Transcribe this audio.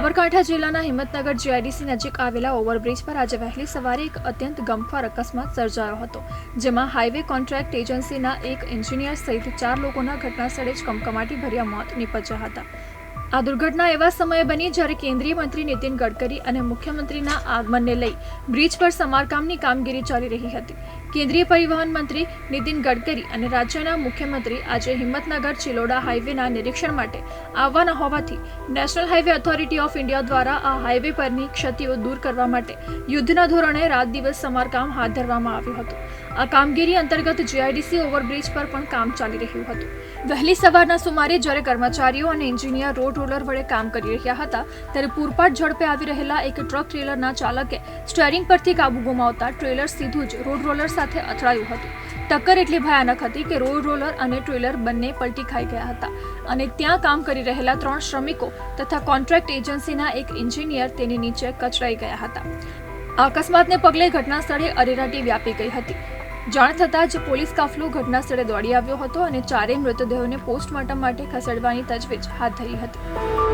સાબરકાંઠા જિલ્લાના હિંમતનગર જીઆઈડીસી નજીક આવેલા ઓવરબ્રિજ પર આજે વહેલી સવારે એક અત્યંત ગમખ્વાર અકસ્માત સર્જાયો હતો, જેમાં હાઈવે કોન્ટ્રાક્ટ એજન્સીના એક એન્જિનિયર સહિત ચાર લોકોના ઘટનાસ્થળે જ કમકમાટી ભર્યા મોત નીપજ્યા હતા. આ દુર્ઘટના એવા સમયે બની જ્યારે કેન્દ્રીય મંત્રી નીતિન ગડકરી અને મુખ્યમંત્રીના આગમનને લઈ બ્રિજ પર સમારકામની કામગીરી ચાલી રહી હતી. કેન્દ્રીય પરિવહન મંત્રી નીતિન ગડકરી અને રાજ્યના મુખ્યમંત્રી આજે હિંમતનગર ચિલોડા હાઈવેના નિરીક્ષણ માટે આવવાના હોવાથી national highway authority of India દ્વારા આ હાઈવે પરની ક્ષતિઓ દૂર કરવા માટે યુદ્ધના ધોરણે રાત દિવસ સમારકામ હાથ ધરવામાં આવ્યું હતું. આ કામગીરી અંતર્ગત જીઆઈડીસી ઓવરબ્રિજ પર પણ કામ ચાલી રહ્યું હતું. વહેલી સવારના સુમારે જ્યારે કર્મચારીઓ અને એન્જિનિયર રોડ રોલર વડે કામ કરી રહ્યા હતા, ત્યારે પૂરપાટ ઝડપે આવી રહેલા એક ટ્રક ટ્રેલરના ચાલકે સ્ટેરિંગ પરથી કાબુ ગુમાવતા ટ્રેલર સીધું જ રોડ રોલર સાથે અથડાયું હતું. ટક્કર એટલી ભયાનક હતી કે રોડ રોલર અને ટ્રેલર બંને પલટી ખાઈ ગયા હતા અને ત્યાં કામ કરી રહેલા ત્રણ શ્રમિકો તથા કોન્ટ્રાક્ટ એજન્સીના એક એન્જિનિયર તેની નીચે કચરાઈ ગયા હતા. અકસ્માતને પગલે ઘટના સ્થળે અરેરાટી વ્યાપી ગઈ હતી. જાણ થતાં જ પોલીસ કાફલો ઘટના સ્થળે દોડી આવ્યો હતો અને ચારેય મૃતદેહોને પોસ્ટમોર્ટમ માટે ખસેડવાની તજવીજ હાથ ધરી હતી.